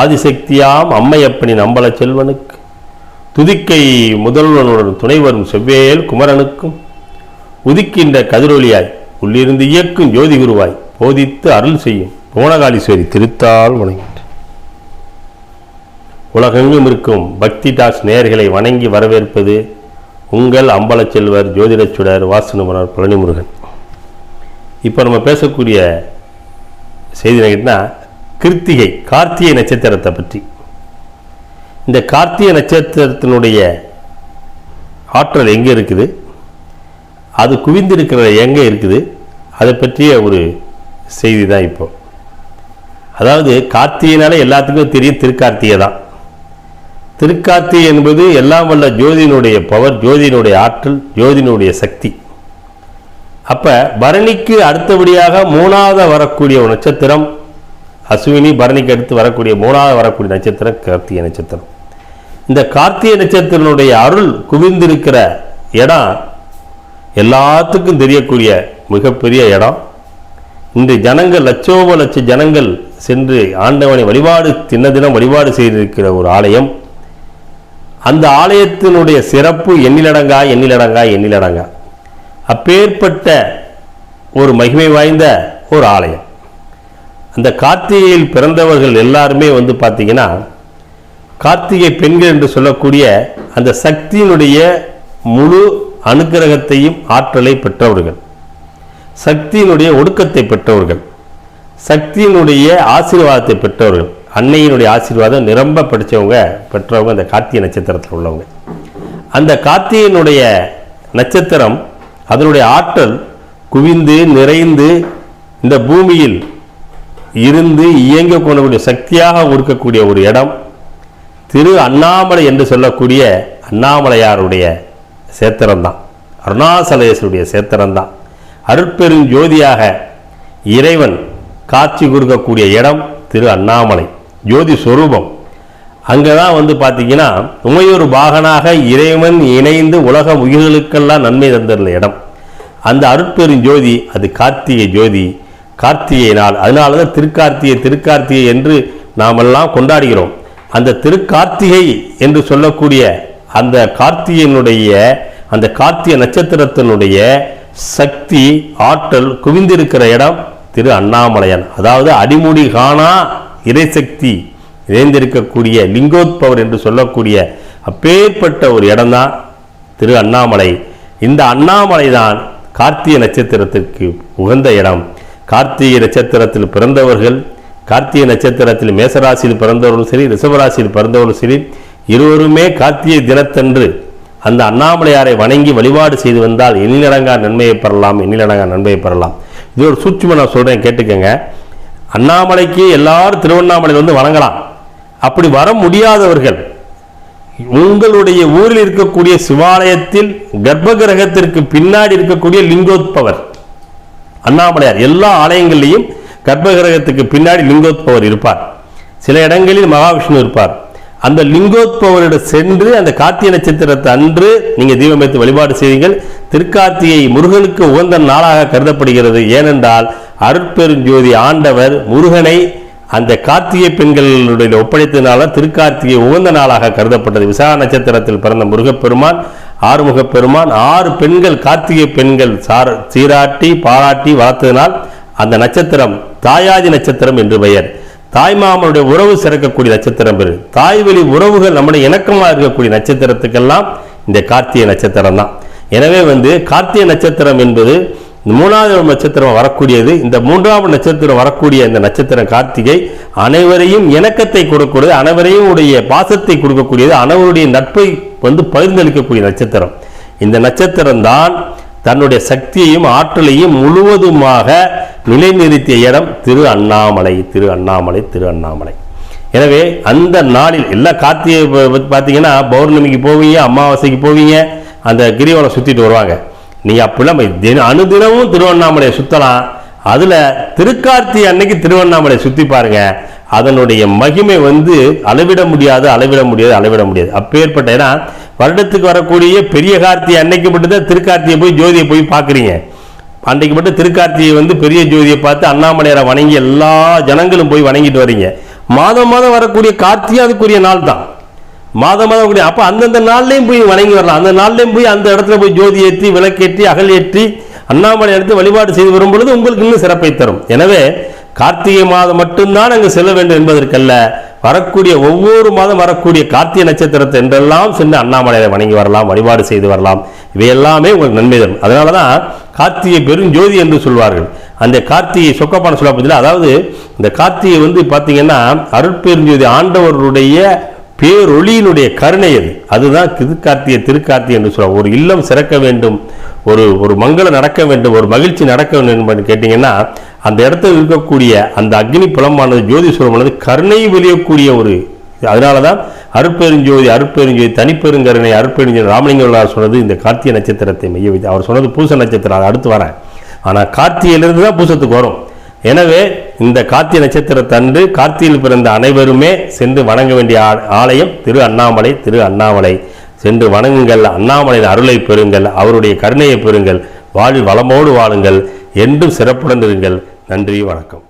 ஆதிசக்தியாம் அம்மையப்பனின் அம்பல செல்வனுக்கு. துதிக்கை முதல்வனுடன் துணை வரும் செவ்வேல் குமரனுக்கும். உதிக்கின்ற கதிரொலியாய் உள்ளிருந்து இயக்கும் ஜோதி குருவாய் போதித்து அருள் செய்யும் புவனகாலீஸ்வரி திருத்தால் வணங்கிட்டு உலகெங்கும் இருக்கும் பக்தி டாஸ் நேர்களை வணங்கி வரவேற்பது உங்கள் அம்பல செல்வர் ஜோதிடச்சுடர் பழனிமுருகன். இப்போ நம்ம பேசக்கூடிய செய்தி என்னன்னா கிருத்திகை கார்த்திகை நட்சத்திரத்தை பற்றி. இந்த கார்த்திகை நட்சத்திரத்தினுடைய ஆற்றல் எங்கே இருக்குது? அது குவிந்திருக்கிறது எங்கே இருக்குது? அதை பற்றிய ஒரு செய்தி தான் இப்போ. அதாவது கார்த்திகைனால எல்லாத்துக்கும் தெரியும் திருக்கார்த்திகை தான். திருக்கார்த்திகை என்பது எல்லாம் வல்ல ஜோதியினுடைய பவர் ஜோதியினுடைய ஆற்றல் ஜோதியினுடைய சக்தி. அப்ப பரணிக்கு அடுத்தபடியாக மூணாவது வரக்கூடிய ஒரு நட்சத்திரம் அஸ்வினி பரணிக்கு அடுத்து வரக்கூடிய மூணாவது வரக்கூடிய நட்சத்திரம் கார்த்திகை நட்சத்திரம். இந்த கார்த்திகை நட்சத்திரனுடைய அருள் குவிந்திருக்கிற இடம் எல்லாத்துக்கும் தெரியக்கூடிய மிகப்பெரிய இடம். இன்று ஜனங்கள் லட்சோப லட்ச ஜனங்கள் சென்று ஆண்டவனை வழிபாடு தின தினம் வழிபாடு செய்திருக்கிற ஒரு ஆலயம். அந்த ஆலயத்தினுடைய சிறப்பு எண்ணிலடங்கா எண்ணிலடங்கா எண்ணிலடங்கா. அப்பேற்பட்ட ஒரு மகிமை வாய்ந்த ஒரு ஆலயம். அந்த கார்த்திகையில் பிறந்தவர்கள் எல்லாருமே வந்து பார்த்தீங்கன்னா கார்த்திகை பெண்கள் என்று சொல்லக்கூடிய அந்த சக்தியினுடைய முழு அனுக்கிரகத்தையும் ஆற்றலை பெற்றவர்கள். சக்தியினுடைய ஒடுக்கத்தை பெற்றவர்கள். சக்தியினுடைய ஆசீர்வாதத்தை பெற்றவர்கள். அன்னையினுடைய ஆசீர்வாதம் நிரம்ப படித்தவங்க பெற்றவங்க அந்த கார்த்திகை நட்சத்திரத்தில் உள்ளவங்க. அந்த கார்த்திகையினுடைய நட்சத்திரம் அதனுடைய ஆற்றல் குவிந்து நிறைந்து இந்த பூமியில் இருந்து இயங்க சக்தியாக இருக்கக்கூடிய ஒரு இடம் திரு அண்ணாமலை என்று சொல்லக்கூடிய அண்ணாமலையாருடைய சேத்திரம்தான். அருணாசலேஸ்வருடைய சேத்திரம்தான். அருட்பெரும் ஜோதியாக இறைவன் காட்சி கொடுக்கக்கூடிய இடம் திரு அண்ணாமலை. ஜோதி சொரூபம். அங்கே தான் வந்து பார்த்தீங்கன்னா உமையொரு பாகனாக இறைவன் இணைந்து உலக உயிர்களுக்கெல்லாம் நன்மை தந்துள்ள இடம். அந்த அருட்பெரும் ஜோதி அது கார்த்திகை ஜோதி கார்த்திகை நாள் அதனால தான் திருக்கார்த்திகை திருக்கார்த்திகை என்று நாமெல்லாம் கொண்டாடுகிறோம். அந்த திருக்கார்த்திகை என்று சொல்லக்கூடிய அந்த கார்த்திகையினுடைய அந்த கார்த்திகை நட்சத்திரத்தினுடைய சக்தி ஆற்றல் குவிந்திருக்கிற இடம் திரு அண்ணாமலையான். அதாவது அடிமுடி காணா இறைசக்தி நிறைந்திருக்கக்கூடிய லிங்கோத்பவர் என்று சொல்லக்கூடிய அப்பேற்பட்ட ஒரு இடம்தான் திரு அண்ணாமலை. இந்த அண்ணாமலை தான் கார்த்திகை நட்சத்திரத்திற்கு உகந்த இடம். கார்த்திகை நட்சத்திரத்தில் பிறந்தவர்கள் கார்த்திகை நட்சத்திரத்தில் மேசராசியில் பிறந்தவர்களும் சரி ரிஷபராசியில் பிறந்தவர்களும் சரி இருவருமே கார்த்திகை தினத்தன்று அந்த அண்ணாமலையாரை வணங்கி வழிபாடு செய்து வந்தால் எண்ணிலடங்கா நன்மையை பெறலாம் எண்ணிலடங்கா நன்மையை பெறலாம். இது ஒரு சூட்சும நான் சொல்கிறேன் கேட்டுக்கோங்க. அண்ணாமலைக்கு எல்லாரும் திருவண்ணாமலையில் வந்து வணங்கலாம். அப்படி வர முடியாதவர்கள் உங்களுடைய ஊரில் இருக்கக்கூடிய சிவாலயத்தில் கர்ப்ப கிரகத்திற்கு பின்னாடி இருக்கக்கூடிய லிங்கோத்பவர் அண்ணாமலையார் எல்லா ஆலயங்கள்லையும் கர்ப்பகிரகத்துக்கு பின்னாடி லிங்கோத்பவர் இருப்பார். சில இடங்களில் மகாவிஷ்ணு இருப்பார். அந்த லிங்கோத்பவரிடம் சென்று அந்த கார்த்திகை நட்சத்திரத்தை அன்று நீங்கள் தீபம் வைத்து வழிபாடு செய்யுங்கள். திருக்கார்த்திகை முருகனுக்கு உகந்த நாளாக கருதப்படுகிறது. ஏனென்றால் அருட்பெருஞ்சோதி ஆண்டவர் முருகனை அந்த கார்த்திகை பெண்களுடைய ஒப்படைத்ததுனால திருக்கார்த்திகை உகந்த நாளாக கருதப்பட்டது. விசா நட்சத்திரத்தில் பிறந்த முருகப்பெருமான் ஆறுமுகப் பெருமான் ஆறு பெண்கள் கார்த்திகை பெண்கள் சார சீராட்டி பாராட்டி வளர்த்ததினால் அந்த நட்சத்திரம் தாயாதி நட்சத்திரம் என்று பெயர். தாய்மாமனுடைய உறவு சிறக்கக்கூடிய நட்சத்திரம் பெரு. தாய் வழி உறவுகள் நம்முடைய இணக்கமாக இருக்கக்கூடிய நட்சத்திரத்துக்கெல்லாம் இந்த கார்த்திகை நட்சத்திரம் தான் எனவே வந்து கார்த்திகை நட்சத்திரம் என்பது மூணாவது நட்சத்திரம் வரக்கூடியது இந்த மூன்றாவது நட்சத்திரம் வரக்கூடிய இந்த நட்சத்திரம் கார்த்திகை அனைவரையும் இணக்கத்தை கொடுக்கக்கூடியது அனைவரையும் உடைய பாசத்தை கொடுக்கக்கூடியது அனைவருடைய நட்பை வந்து பகிர்ந்தளிக்கக்கூடிய நட்சத்திரம். இந்த நட்சத்திரம் தான் தன்னுடைய சக்தியையும் ஆற்றலையும் முழுவதுமாக நிலைநிறுத்திய இடம் திரு அண்ணாமலை திரு அண்ணாமலை திரு அண்ணாமலை. எனவே அந்த நாளில் எல்லா கார்த்திகை பார்த்தீங்கன்னா பௌர்ணமிக்கு போவீங்க அமாவாசைக்கு போவீங்க அந்த கிரிவலம் சுற்றிட்டு வருவாங்க. நீ அப்படிலாம் தின அனுதினமும் திருவண்ணாமலையை சுற்றலாம் அதில் திருக்கார்த்திகை அன்னைக்கு திருவண்ணாமலையை சுற்றி பாருங்க. அதனுடைய மகிமை வந்து அளவிட முடியாது அளவிட முடியாது அளவிட முடியாது. அப்பேற்பட்ட ஏன்னா வருடத்துக்கு வரக்கூடிய பெரிய கார்த்திகை அன்னைக்கு மட்டும்தான் திருக்கார்த்தியை போய் ஜோதியை போய் பார்க்குறீங்க. அன்றைக்கு மட்டும் திருக்கார்த்தியை வந்து பெரிய ஜோதியை பார்த்து அண்ணாமலையாரை வணங்கி எல்லா ஜனங்களும் போய் வணங்கிட்டு வர்றீங்க மாதம் மாதம் வரக்கூடிய கார்த்திகை அதுக்குரிய நாள் தான் மாதம் மாதம் கூடிய அப்போ அந்தந்த நாள்லையும் போய் வணங்கி வரலாம். அந்த நாள்லையும் போய் அந்த இடத்துல போய் ஜோதி ஏற்றி விளக்கேற்றி அகல் ஏற்றி அண்ணாமலை எடுத்து வழிபாடு செய்து வரும் பொழுது உங்களுக்கு இன்னும் சிறப்பை தரும். எனவே கார்த்திகை மாதம் மட்டும்தான் அங்கு செல்ல வேண்டும் என்பதற்கல்ல வரக்கூடிய ஒவ்வொரு மாதம் வரக்கூடிய கார்த்திகை நட்சத்திரத்தை என்றெல்லாம் சென்று அண்ணாமலையை வணங்கி வரலாம் வழிபாடு செய்து வரலாம். இவை எல்லாமே உங்களுக்கு நன்மை தரும். அதனால தான் கார்த்திகை பெரும் ஜோதி என்று சொல்வார்கள். அந்த கார்த்திகை சொக்கப்பான சொல்ல அதாவது இந்த கார்த்திகை வந்து பார்த்தீங்கன்னா அருட்பெருஞ்சோதி ஆண்டவருடைய பேரொளியினுடைய கருணை அது அதுதான் திருக்கார்த்திய திருக்கார்த்திகை என்று சொல்லுவாங்க. ஒரு இல்லம் சிறக்க வேண்டும் ஒரு ஒரு மங்களம் நடக்க வேண்டும் ஒரு மகிழ்ச்சி நடக்க வேண்டும் என்று கேட்டிங்கன்னா அந்த இடத்துல இருக்கக்கூடிய அந்த அக்னி புலமானது ஜோதி சுரமானது கருணை வெளியக்கூடிய ஒரு அதனால தான் அருட்பெருஞ்சோதி அருட்பெருஞ்சோதி தனிப்பெருங்கருணை அருட்பெருஞ்சோதி ராமலிங்க சொன்னது இந்த கார்த்திகை நட்சத்திரத்தை மைய வைத்து அவர் சொன்னது பூச நட்சத்திரம் அதை அடுத்து வரேன். ஆனால் கார்த்திகையிலிருந்து தான் பூசத்துக்கு வரும். எனவே இந்த கார்த்திகை நட்சத்திரத்தன்று கார்த்தியில் பிறந்த அனைவருமே சென்று வணங்க வேண்டிய ஆ- ஆலயம் திரு அண்ணாமலை திரு அண்ணாமலை. சென்று வணங்குங்கள் அண்ணாமலையின் அருளை பெறுங்கள் அவருடைய கருணையை பெறுங்கள் வாழ்வில் வளமோடு வாழுங்கள் என்றும் சிறப்புடன் இருங்கள். நன்றி வணக்கம்.